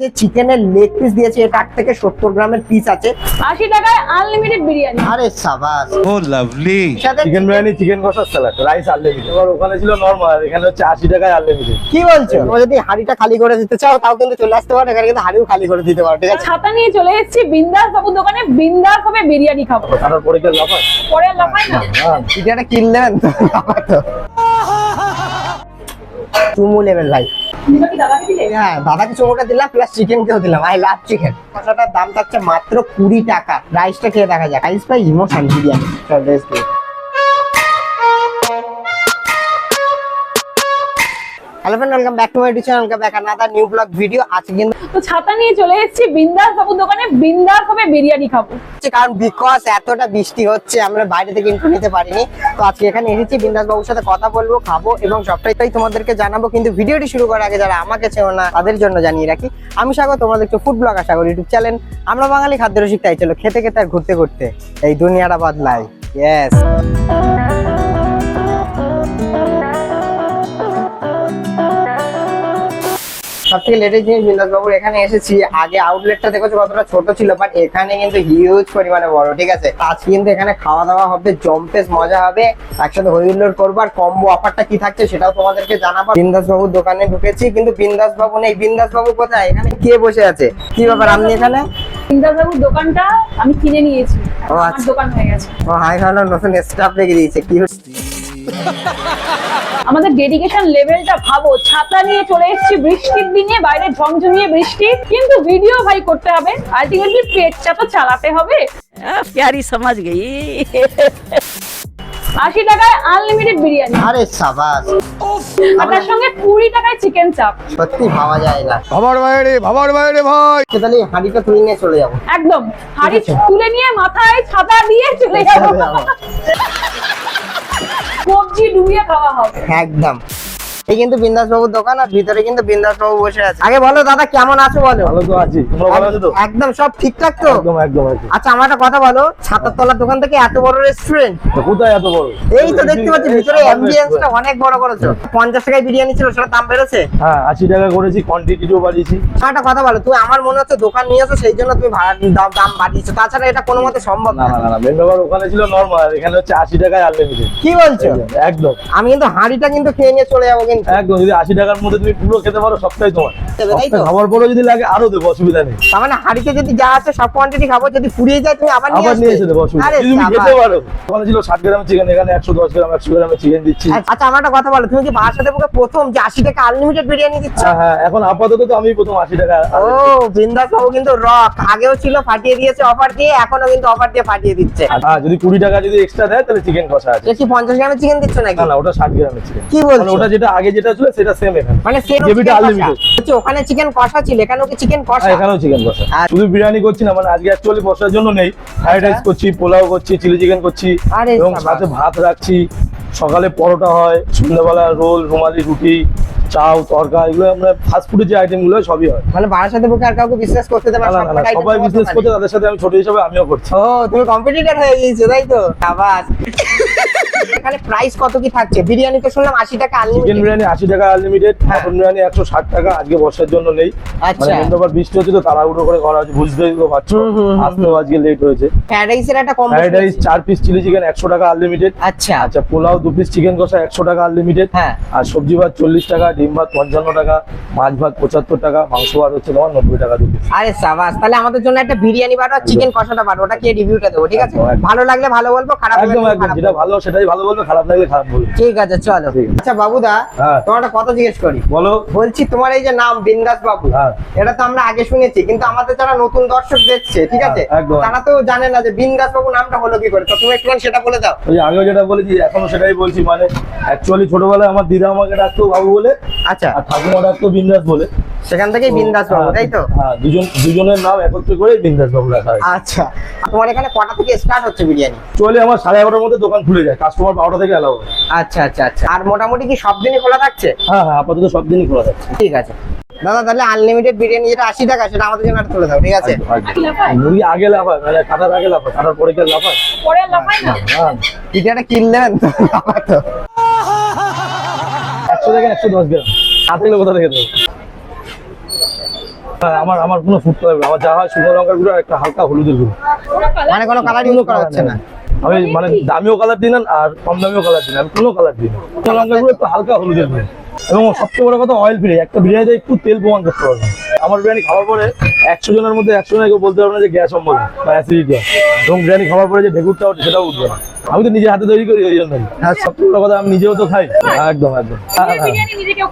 যে চিকেনের leg piece দিয়েছে এটা আট থেকে সত্তর গ্রামের পিস আছে। আশি টাকায় আনলিমিটেড বিরিয়ানি। আরে সাবাস। lovely. সাথে চিকেন বিরিয়ানি চিকেন কষার স্যালাড রাইস আনলিমিটেড এবার ওখানে ছিল নর্মাল এখানে হচ্ছে আশি টাকায় আনলিমিটেড কি বলছো? তোমরা যদি হাড়িটা খালি করে দিতে চাও তাও কিন্তু চলে আসতে পারো এখানে কিন্তু হাড়িও খালি করে দিতে পারো ঠিক আছে? ছাতা নিয়ে চলে এসেছি বিন্দাস বাবু দোকানে বিন্দাস হবে বিরিয়ানি খাব। কাটার পরে কে লাফায় পরে লাফাই না। চিকেনটা কিনলেন তো আবার তো। চুমু লেভেল ভাই হ্যাঁ দাদাকে চুমুটা দিলাম প্লাস চিকেন কেও দিলাম। আই লাভ চিকেন মশলাটার দাম থাকছে মাত্র কুড়ি টাকা। রাইসটা খেয়ে দেখা যাক। Rice pi emotion biryani. Hello friend welcome back to my channel back another new blog video আজকে কিন্তু তো ছাতা নিয়ে চলে এসেছি বিন্দাস বাবু দোকানে বিন্দাস বিরিয়ানি খাব। কারণ বিকজ এতটা বৃষ্টি হচ্ছে আমরা বাইরে থেকে নিতে পারিনি। তো আজকে এখানে এসেছি বিন্দাস বাবুর সাথে কথা বলব খাব এবং সবটাই তোমাদেরকে জানাব। কিন্তু ভিডিওটি শুরু করার আগে যারা আমাকে চেও না তাদের জন্য জানিয়ে রাখি আমি স্বাগত তোমাদের একটু ফুড ব্লগ আশা করি ইউটিউব চ্যানেল আমরা বাঙালি খাদ্য রসিক তাই চলো খেতে খেতে আর ঘুরতে ঘুরতে এই দুনিয়াটা বদলায়। ইয়েস সব থেকে লেটেস্ট জিনিস বিন্দাস বাবুর এখানে এসেছি। আগে আউটলেটটা দেখেছ কতটা ছোট ছিল বাট এখানে কিন্তু হিউজ পরিমাণে বড় ঠিক আছে? আজকে কিন্তু এখানে খাওয়া দাওয়া হবে জম্পেস মজা হবে একসাথে হই করব আর কম্বো অফারটা কি থাকছে সেটাও তোমাদেরকে জানাব। বিন্দাস বাবুর দোকানে ঢুকেছি কিন্তু বিন্দাস বাবু নেই। বিন্দাস বাবু কোথায়? এখানে কে বসে আছে? কি ব্যাপার আপনি এখানে? বিন্দাস বাবুর দোকানটা আমি কিনে নিয়েছি। ও আচ্ছা। দোকান হয়ে গেছে। ও হাই ভালো নতুন স্টাফ রেখে দিয়েছে। কি হচ্ছে? আমাদের ডেডিকেশন লেভেলটা ভাবো। ছাতা নিয়ে চলে এসেছি বৃষ্টির দিনে বাইরে ঝমঝমিয়ে বৃষ্টি। কিন্তু ভিডিও ভাই করতে হবে। আলটিমেটলি পেটটা তো চালাতে হবে। প্যারি সমাজ গেই। আশি টাকায় আনলিমিটেড বিরিয়ানি। আরে সাবাস। আপনার সঙ্গে কুড়ি টাকায় চিকেন চাপ সত্যি ভাবা যায় না। ভাবার বাইরে ভাবার বাইরে ভাই। আচ্ছা, তাহলে হাঁড়িটা তুলে নিয়ে চলে যাব। একদম। হাঁড়ি তুলে নিয়ে মাথায় ছাতা দিয়ে চলে যাব। সবজি ডুবিয়ে খাওয়া হবে। একদম। এই কিন্তু বিন্দাস বাবুর দোকান আর ভিতরে কিন্তু বিন্দাস বাবু বসে আছে। আগে বলো দাদা কেমন আছো বলো? ভালো তো আছি। তোমরা ভালো আছো তো? একদম সব ঠিকঠাক তো? একদম একদম আচ্ছা আমার একটা কথা বলো ছাতার তলার দোকান থেকে এত বড় রেস্টুরেন্ট কোথায় এত বড়? এই তো দেখতে পাচ্ছি ভিতরে অ্যাম্বিয়েন্সটা অনেক বড় করেছ। পঞ্চাশ টাকায় বিরিয়ানি ছিল সেটা দাম বেড়েছে? হ্যাঁ আশি টাকা করেছি কোয়ান্টিটিও বাড়িয়েছি। একটা কথা বলো তুমি আমার মনে হচ্ছে দোকান নিয়েছো সেই জন্য তুমি ভাড়া দাম বাড়িয়েছো। তাছাড়া এটা কোনো মতে সম্ভব না না। না মেন ব্যাপার ওখানে ছিল নর্মাল এখানে হচ্ছে আশি টাকায় আনলিমিটেড কি বলছো? একদম। আমি কিন্তু হাঁড়িটা কিন্তু খেয়ে নিয়ে চলে যাব কিন্তু একদম যদি আশি টাকার মধ্যে তুমি পুরো খেতে পারো সবটাই তোমার। খাবার পরেও যদি লাগে আরও দেবো অসুবিধা নেই। তার মানে হাঁড়িতে যদি যা আছে সব কোয়ান্টিটি খাব যদি ফুরিয়ে যায় তুমি আবার আবার নিয়ে এসে দেবো অসুবিধা তুমি খেতে পারো। ওখানে ছিল ষাট গ্রামের চিকেন এখানে একশো দশ গ্রাম একশো গ্রামের চিকেন দিচ্ছি। আচ্ছা আমার একটা কথা বলো তুমি কি সাথে প্রথম যে আশি টাকা আনলিমিটেড বিরিয়ানি দিচ্ছ? হ্যাঁ হ্যাঁ এখন আপাতত তো আমি প্রথম আশি টাকা ও বিন্দাস বাবু কিন্তু রক আগেও ছিল ফাটিয়ে দিয়েছে অফার দিয়ে এখনও কিন্তু অফার দিয়ে ফাটিয়ে দিচ্ছে। হ্যাঁ যদি কুড়ি টাকা যদি এক্সট্রা দেয় তাহলে চিকেন কষা আছে। কি পঞ্চাশ গ্রামের চিকেন দিচ্ছ নাকি? না না ওটা ষাট গ্রামের চিকেন কি বলছো? মানে ওটা যেটা আগে যেটা ছিল সেটা সেম এখানে। মানে সেম গ্রেভিটা আনলিমিটেড হচ্ছে ওখানে চিকেন কষা ছিল এখানেও কি চিকেন কষা? হ্যাঁ এখানেও চিকেন কষা। আর- শুধু বিরিয়ানি করছি না মানে আজকে অ্যাকচুয়ালি বসার জন্য নেই। ফ্রাইড রাইস করছি পোলাও করছি চিলি চিকেন করছি আরে এবং সাথে ভাত রাখছি। সকালে পরোটা হয় সন্ধ্যাবেলা রোল রুমালি রুটি চাউ তরকা এগুলো আমরা ফাস্ট ফুডের যে আইটেমগুলো সবই হয়। মানে বাড়ার সাথে বুকে আর কাউকে বিশ্বাস করতে দেবে না না না, না, সবাই বিজনেস করছে তাদের সাথে আমি ছোট হিসাবে আমিও করছি। ও তুমি কম্পিটিটর হয়ে গিয়েছো তাই তো? আবাস এখানে প্রাইস কত কি থাকছে? বিরিয়ানি তো শুনলাম আশি টাকা চিকেন বিরিয়ানি আশি টাকা আনলিমিটেড হ্যাঁ। মটন বিরিয়ানি একশো ষাট টাকা আজকে বর্ষার জন্য নেই। আচ্ছা। মানে বৃষ্টি হচ্ছে তো তাড়াহুড়ো করে করা হচ্ছে বুঝতেই তো পারছ। আজকে লেট হয়েছে। ফ্রাইড রাইসের একটা ফ্রাইড রাইস চার পিস চিলি চিকেন একশো টাকা আনলিমিটেড আচ্ছা। আচ্ছা পোলাও দু পিস চিকেন কষা একশো টাকা আনলিমিটেড হ্যাঁ। আর সবজি ভাত চল্লিশ টাকা ডিম ভাত পঞ্চান্ন টাকা মাছ ভাত পঁচাত্তর টাকা মাংস ভাত হচ্ছে তোমার নব্বই টাকা দু পিস আরে সাবাস তাহলে আমাদের জন্য একটা বিরিয়ানি বারো চিকেন কষাটা বারো ওটা কে রিভিউটা দেবো ঠিক আছে। ভালো লাগলে ভালো বলব খারাপ লাগলে খারাপ যেটা ভালো সেটাই ভালো বলবে খারাপ লাগলে খারাপ বলবে। ঠিক আছে চলো। আচ্ছা বাবুদা হ্যাঁ। তোমার একটা কথা জিজ্ঞেস করি। বলো। বলছি তোমার এই যে নাম বিন্দাস বাবু হ্যাঁ। এটা তো আমরা আগে শুনেছি কিন্তু আমাদের যারা নতুন দর্শক দেখছে ঠিক আছে হ্যাঁ, তারা তো জানে না যে বিন্দাস বাবু নামটা হলো কি করে। তো তুমি একটু সেটা বলে দাও। ওই আগেও যেটা বলেছি এখনও সেটাই বলছি মানে অ্যাকচুয়ালি ছোটবেলায় আমার দিদা আমাকে ডাকতো বাবু বলে আচ্ছা। আর ঠাকুমা ডাকতো বিন্দাস বলে। সেখান থেকেই বিন্দাস বাবু হ্যাঁ, তাই তো? হ্যাঁ দুজন দুজনের নাম একত্রে করে বিন্দাস বাবু রাখা হয়। আচ্ছা তোমার এখানে কটা থেকে স্টার্ট হচ্ছে বিরিয়ানি? চলে আমার সাড়ে এগারোটার মধ্যে দোকান খুলে যায় কাস্টমার বারোটা থেকে অ্যালাউ আচ্ছা আচ্ছা আচ্ছা। আর মোটামুটি কি সব দিনই খোলা থাকছে? হ্যাঁ হ্যাঁ আপাতত সব দিনই খোলা যাচ্ছে ঠিক আছে। দাদা তাহলে আনলিমিটেড বিরিয়ানি যেটা আশি টাকা সেটা আমাদের জন্য একটা তুলে দাও ঠিক আছে? মুরগি আগে। লাফায় মানে কাটার আগে লাফায় কাটার পরে কে লাফায়? পরে লাফাই না? হ্যাঁ পিঠাটা কিনলেন তো। একশো থেকে একশো দশ গ্রাম। হাত থেকে কোথা থেকে দেবো? আমার আমার কোনো ফুড কালার আমার যা হয় শুকনো লঙ্কার গুঁড়ো আর একটা হালকা হলুদের গুঁড়ো। মানে কোনো কালার ইউজ করা হচ্ছে না? আমি মানে দামিও কালার দিই না আর কম দামিও কালার দিই না। আমি কোনো কালার দিই না। শুকনো লঙ্কার গুঁড়ো একটু হালকা হলুদের গুঁড়ো। এবং সবচেয়ে বড় কথা অয়েল ফ্রি একটা বিরিয়ানিতে একটু তেল প্রমাণ করতে পারবেন। আমার বিরিয়ানি খাওয়ার পরে একশো জনের মধ্যে একশো জনে কেউ বলতে পারবে না যে গ্যাস সম্ভব বা অ্যাসিডিটি এবং বিরিয়ানি খাওয়ার পরে যে ঢেকুরটা ওঠে সেটাও উঠবে না। আমি তো নিজে হাতে তৈরি করি ওই জন্য আচ্ছা। সবচেয়ে বড় কথা আমি নিজেও তো খাই। একদম একদম। হ্যাঁ, হ্যাঁ।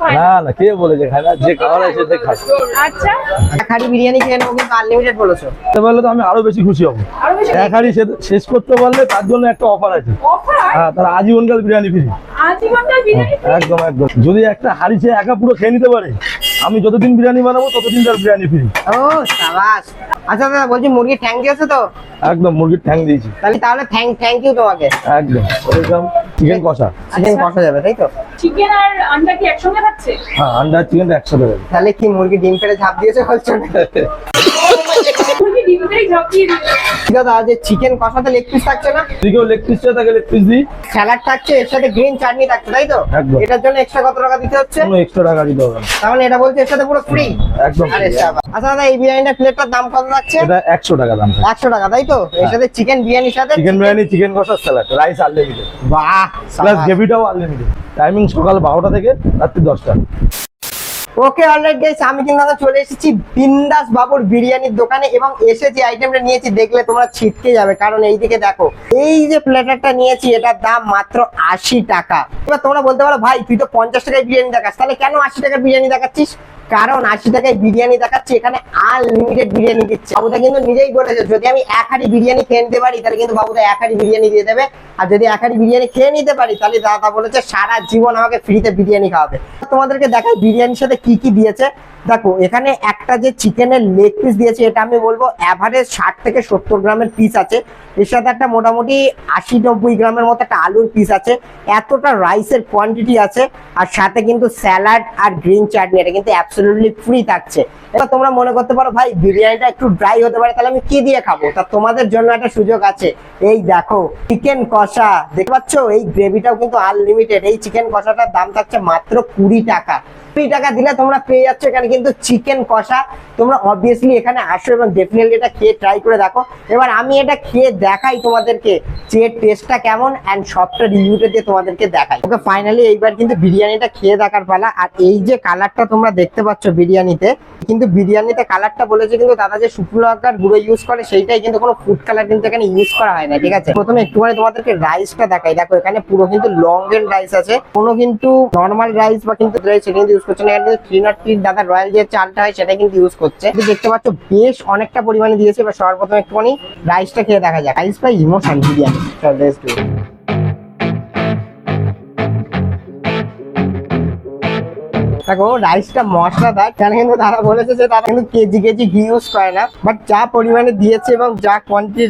না। না না কে বলেছে খায় না? যে খাওয়ার আছে সে খায়। আচ্ছা। বিরিয়ানি খেয়ে আনলিমিটেড বলেছ। পারলে তো আমি আরও বেশি খুশি হব। এক হাঁড়ি শেষ করতে পারলে তার জন্য একটা অফার আছে। অফার হ্যাঁ তার আজীবনকাল বিরিয়ানি ফ্রি আজীবনকাল বিরিয়ানি একদম একদম। যদি একটা হাড়ি সে একা পুরো খেয়ে নিতে পারে আমি যতদিন বিরিয়ানি বানাবো ততদিন তার বিরিয়ানি ফ্রি। ও সাবাস। আচ্ছা দাদা বলছি মুরগির ঠ্যাং দিয়েছ তো? একদম মুরগির ঠ্যাং দিয়েছি। তাহলে তাহলে থ্যাংক থ্যাংক ইউ তোমাকে? একদম ওয়েলকাম চিকেন কষা। চিকেন কষা যাবে তাই তো? চিকেন আর আন্ডা কি একসঙ্গে থাকছে? হ্যাঁ আন্ডার চিকেনটা একসাথে দেবে তাহলে কি মুরগি ডিম ফেলে ঝাঁপ দিয়েছে বলছো? মুরগি ডিম দিয়েই ঝাঁপিয়ে দিল। দাদা চিকেন কষাতে লেগ পিস থাকছে না? লেগ পিস থাকে লেগ পিস দিই? স্যালাড থাকছে এর সাথে গ্রিন চাটনি থাকছে তাই তো? একদম। এটার জন্য এক্সট্রা কত টাকা দিতে হচ্ছে? কোনো এক্সট্রা টাকা দিতে হবে তাহলে এটা এর সাথে পুরো ফ্রি একদম। আরে। আচ্ছা দাদা এই বিরিয়ানিটা প্লেটটার দাম কত থাকছে? এটা একশো টাকা দাম একশো টাকা তাই তো? এর সাথে চিকেন বিরিয়ানির সাথে চিকেন বিরিয়ানি চিকেন কষা স্যালাড রাইস আনলিমিটেড বাহ প্লাস গ্রেভিটাও আনলিমিটেড টাইমিং সকাল বারোটা থেকে রাত্রি দশটা। ওকে অলরেড গাইস আমি কিন্তু চলে এসেছি বিন্দাস বাবুর বিরিয়ানির দোকানে এবং এসে যে আইটেমটা নিয়েছি, দেখলে তোমরা ছিটকে যাবে। কারণ এইদিকে দেখো, এই যে প্লেটারটা নিয়েছি, এটার দাম মাত্র আশি টাকা। এবার তোমরা বলতে পারো, ভাই, তুই তো পঞ্চাশ টাকায় বিরিয়ানি দেখাস, তাহলে কেন আশি টাকার বিরিয়ানি দেখাচ্ছিস? কারণ আশি টাকায় বিরিয়ানি দেখাচ্ছি, এখানে আনলিমিটেড বিরিয়ানি দিচ্ছে। বাবুদা কিন্তু নিজেই বলেছে, যদি আমি এক হাড়ি বিরিয়ানি খেয়ে নিতে পারি, তাহলে কিন্তু বাবুদা এক হাড়ি বিরিয়ানি দিয়ে দেবে। আর যদি এক হাড়ি বিরিয়ানি খেয়ে নিতে পারি, তাহলে দাদা বলেছে, সারা জীবন আমাকে ফ্রিতে বিরিয়ানি খাওয়াবে। তোমাদেরকে দেখায় বিরিয়ানির সাথে কি কি দিয়েছে। দেখো, এখানে একটা যে চিকেনের লেগ পিস দিয়েছে, এটা আমি বলব অ্যাভারেজ ষাট থেকে সত্তর গ্রামের পিস আছে। এর সাথে একটা মোটামুটি আশি নব্বই গ্রামের মতো একটা আলুর পিস আছে। এতটা রাইসের কোয়ান্টিটি আছে, আর সাথে কিন্তু স্যালাড আর গ্রিন চাটনি এটা কিন্তু অ্যাবসলিউটলি ফ্রি থাকছে। এবার তোমরা মনে করতে পারো, ভাই, বিরিয়ানিটা একটু ড্রাই হতে পারে, তাহলে আমি কি দিয়ে খাব? তা তোমাদের জন্য একটা সুযোগ আছে। এই দেখো চিকেন কষা, দেখতে পাচ্ছ? এই গ্রেভিটাও কিন্তু আনলিমিটেড এই চিকেন কষাটার দাম থাকছে মাত্র কুড়ি টাকা। কুড়ি টাকা দিলে তোমরা পেয়ে যাচ্ছ এখানে কিন্তু চিকেন কষা। তোমরা অবভিয়াসলি এখানে আসো এবং ডেফিনেটলি এটা খেয়ে ট্রাই করে দেখো। এবার আমি এটা খেয়ে দেখাই তোমাদেরকে যে টেস্টটা কেমন অ্যান্ড সবটা রিভিউটা দিয়ে তোমাদেরকে দেখাই। ওকে ফাইনালি এইবার কিন্তু বিরিয়ানিটা খেয়ে দেখার পালা। আর এই যে কালারটা তোমরা দেখতে পাচ্ছ বিরিয়ানিতে, কিন্তু বিরিয়ানিতে কালারটা বলেছে কিন্তু দাদা যে শুকনো লঙ্কার গুঁড়ো ইউজ করে, সেইটাই কিন্তু কোনো ফুড কালার কিন্তু এখানে ইউজ করা হয় না, ঠিক আছে? প্রথমে একটুখানি তোমাদেরকে রাইসটা দেখাই। দেখো এখানে পুরো কিন্তু লং এন্ড রাইস আছে। কোনো কিন্তু নর্মাল রাইস বা কিন্তু রাইস কিন্তু ইউজ করছে না। কিন্তু থ্রি নট থ্রি দাদা রয়্যাল যে চালটা হয়, সেটা কিন্তু ইউজ করছে। দেখতে পাচ্ছ, বেশ অনেকটা পরিমাণে দিয়েছে, এবার সর্বপ্রথম একটুখানি রাইসটা খেয়ে দেখা যাক। রাইস বা ইমোশন বিরিয়ানি। দেখো রাইসটা মশলাদার। কেন কিন্তু তারা বলেছে যে তারা কিন্তু কেজি কেজি ঘি ইউজ করে না। বাট যা পরিমাণে দিয়েছে এবং যা কোয়ান্টিটি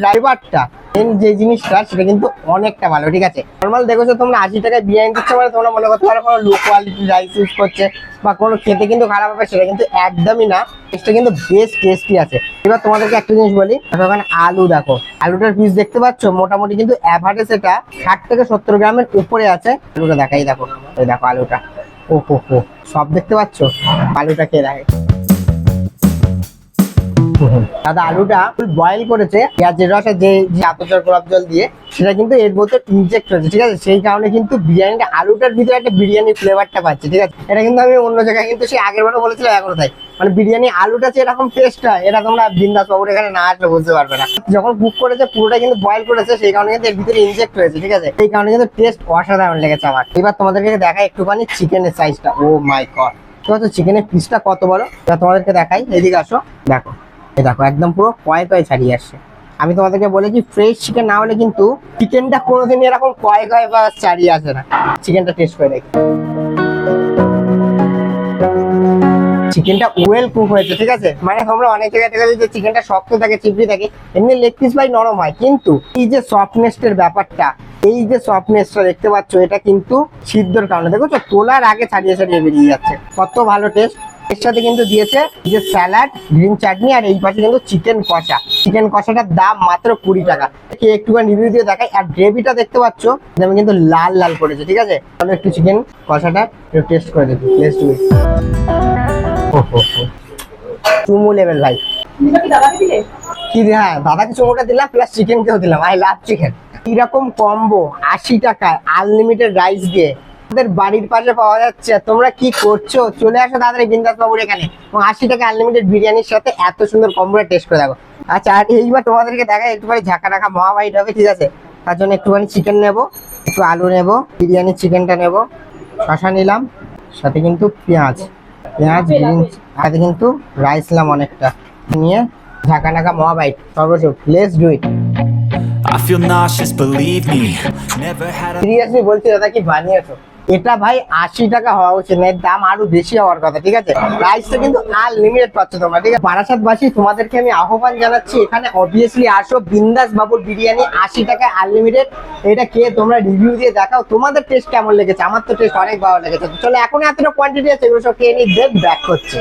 মেন যে জিনিসটা, সেটা কিন্তু অনেকটা ভালো, ঠিক আছে? নর্মাল দেখেছ তোমরা আশি টাকায় বিরিয়ানি দিচ্ছে মানে তোমরা মনে করতে পারো কোনো লো কোয়ালিটির রাইস ইউজ করছে বা কোনো খেতে কিন্তু খারাপ হবে, সেটা কিন্তু একদমই না। টেস্টটা কিন্তু বেশ টেস্টি আছে। এবার তোমাদেরকে একটা জিনিস বলি এখানে আলু দেখো। আলুটার পিস দেখতে পাচ্ছ? মোটামুটি কিন্তু অ্যাভারেজ এটা ষাট থেকে সত্তর গ্রামের উপরে আছে। আলুটা দেখাই, দেখো। দেখো আলুটা। ও হো সব দেখতে পাচ্ছ? আলুটা কে দেখে। দাদা আলুটা বয়েল করেছে, পেঁয়াজের রসে যে আতচর গোলাপ জল দিয়ে, সেটা কিন্তু এর মধ্যে ইনজেক্ট হয়েছে ঠিক আছে? সেই কারণে কিন্তু বিরিয়ানিটা, আলুটার ভিতরে একটা বিরিয়ানি ফ্লেভারটা পাচ্ছে, ঠিক আছে? এটা কিন্তু আমি অন্য জায়গায় কিন্তু সেই আগের বারও বলেছিলাম, এখনও তাই। মানে বিরিয়ানি আলুটা যে এরকম টেস্ট হয়, এটা তোমরা বিন্দাস বাবুর এখানে না আসলে বুঝতে পারবে না। যখন কুক করেছে পুরোটা কিন্তু বয়েল করেছে, সেই কারণে কিন্তু এর ভিতরে ইনজেক্ট হয়েছে, ঠিক আছে? সেই কারণে কিন্তু টেস্ট অসাধারণ লেগেছে আমার। এবার তোমাদেরকে দেখাই একটুখানি চিকেনের সাইজটা ও মাই গড ঠিক আছে চিকেনের পিসটা কত বড়? তোমাদেরকে দেখাই, এদিকে আসো, দেখো। এই দেখো, একদম পুরো কয়ে কয়ে ছাড়িয়ে আসছে। আমি তোমাদেরকে বলেছি ফ্রেশ চিকেন না হলে কিন্তু চিকেনটা কোনোদিন এরকম কয়ে কয়ে বা ছাড়িয়ে আসে না। চিকেনটা টেস্ট করে দেখি। চিকেনটা ওয়েল কুক হয়েছে, ঠিক আছে? মানে তোমরা অনেক জায়গায় দেখা যায় যে চিকেনটা শক্ত থাকে, চিপড়ি থাকে, এমনি লেগ পিস ভাই নরম হয়। কিন্তু এই যে সফটনেসের ব্যাপারটা, এই যে সফটনেসটা দেখতে পাচ্ছ, এটা কিন্তু সিদ্ধর কারণে। দেখো তোলার আগে ছাড়িয়ে ছাড়িয়ে বেরিয়ে যাচ্ছে। কত ভালো টেস্ট এর সাথে কিন্তু দিয়েছে যে স্যালাড গ্রিন চাটনি আর এই পাশে কিন্তু চিকেন কষা। চিকেন কষাটার দাম মাত্র কুড়ি টাকা। কে একটুখানি রিভিউ দিয়ে দেখাই। আর গ্রেভিটা দেখতে পাচ্ছ যেমন কিন্তু লাল লাল করেছে ঠিক আছে? তাহলে একটু চিকেন কষাটা একটু টেস্ট করে দেখি। টেস্ট চুমু লেভেল ভাই। কি দাদাকে দিলে? কি দি- হ্যাঁ দাদাকে চুমুটা দিলাম প্লাস চিকেন কেও দিলাম। আই লাভ চিকেন এরকম কম্বো আশি টাকায় আনলিমিটেড রাইস দিয়ে আমাদের বাড়ির পাশে পাওয়া যাচ্ছে। তোমরা কি করছ? চলে আসো তাড়াতাড়ি বিন্দাস বাবুর এখানে। এবং আশি টাকা আনলিমিটেড বিরিয়ানির সাথে এত সুন্দর কম্বোটা টেস্ট করে দেখো। আচ্ছা আর এইবার তোমাদেরকে দেখা একটুখানি ঝাঁকা ঢাকা মহাবাইট হবে ঠিক আছে? তার জন্য একটুখানি চিকেন নেব একটু আলু নেব বিরিয়ানির চিকেনটা নেব শশা নিলাম সাথে কিন্তু পেঁয়াজ। পেঁয়াজ গ্রিন সাথে কিন্তু রাইস নিলাম অনেকটা। নিয়ে ঝাঁকা ঢাকা মহাবাইট সর্বোচ্চ let's do it I feel nauseous, believe me. Never had a seriously বলছি দাদা কি বানিয়েছো? এটা ভাই আশি টাকা হওয়া উচিত এর দাম আরও বেশি হওয়ার কথা, ঠিক আছে? প্রাইসটা কিন্তু আনলিমিটেড পাচ্ছ তোমরা, ঠিক আছে? বারাসাতবাসী, তোমাদেরকে আমি আহ্বান জানাচ্ছি, এখানে অবভিয়াসলি আসো বিন্দাস বাবুর বিরিয়ানি আশি টাকা আনলিমিটেড এটা খেয়ে তোমরা রিভিউ দিয়ে দেখাও, তোমাদের টেস্ট কেমন লেগেছে? আমার তো টেস্ট অনেক ভালো লেগেছে। চলো, এখন এতটা কোয়ান্টিটি আছে, এগুলো সব খেয়ে নিই দেখ ব্যাক করছে।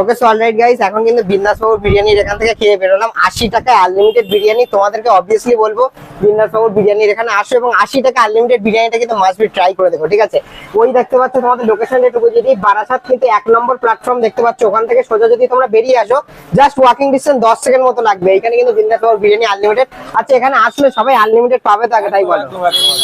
ওকে সো অলরাইট গাইস এখন কিন্তু বিন্দাস বাবুর বিরিয়ানির এখান থেকে খেয়ে বেরোলাম। আশি টাকা আনলিমিটেড বিরিয়ানি, তোমাদেরকে অবভিয়াসলি বলব বিন্দাস বাবুর বিরিয়ানির এখানে আসো এবং আশি টাকা আনলিমিটেড বিরিয়ানিটা কিন্তু মাস্ট ট্রাই করে দেখো, ঠিক আছে? ওই দেখতে পাচ্ছ তোমাদের বুঝিয়ে দিই বারাসাত কিন্তু এক নম্বর প্ল্যাটফর্ম দেখতে পাচ্ছ, ওখান থেকে সোজা যদি তোমরা বেরিয়ে আসো জাস্ট ওয়াকিং ডিস্টেন্স দশ সেকেন্ড মতো লাগবে। এখানে কিন্তু বিরিয়ানি আনলিমিটেড আচ্ছা এখানে আসলে সবাই আনলিমিটেড পাবে তাই বলো?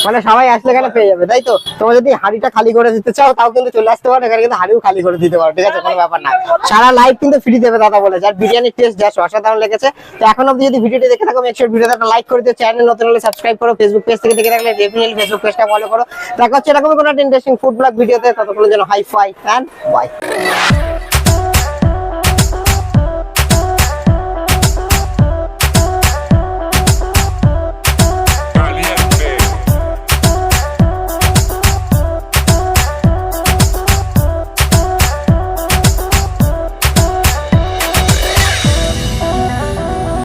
মানে সবাই আসলে এখানে পেয়ে যাবে, তাই তো? তোমরা যদি হাড়িটা খালি করে দিতে চাও, তাও কিন্তু চলে আসতে পারো, এখানে কিন্তু হাড়িও খালি করে দিতে পারো, ঠিক আছে? কোনো ব্যাপার না। সারা লাইভ কিন্তু ফ্রি দেবে দাদা বলে, যার বিরিয়ানির টেস্ট যা অসাধারণ লেগেছে। তো এখন অব্দি যদি ভিডিওটি দেখে থাকো মেক ভিডিওতে লাইক করে দিও চ্যানেল নতুন হলে সাবস্ক্রাইব করো ফেসবুক পেজ থেকে দেখে থাকলে ডেফিনেটলি ফেসবুক পেজটা ফলো করো। দেখা হচ্ছে এরকম কোনো ইন্টারেস্টিং ফুড ব্লগ ভিডিওতে, ততক্ষণের জন্য হাই ফাই অ্যান্ড বাই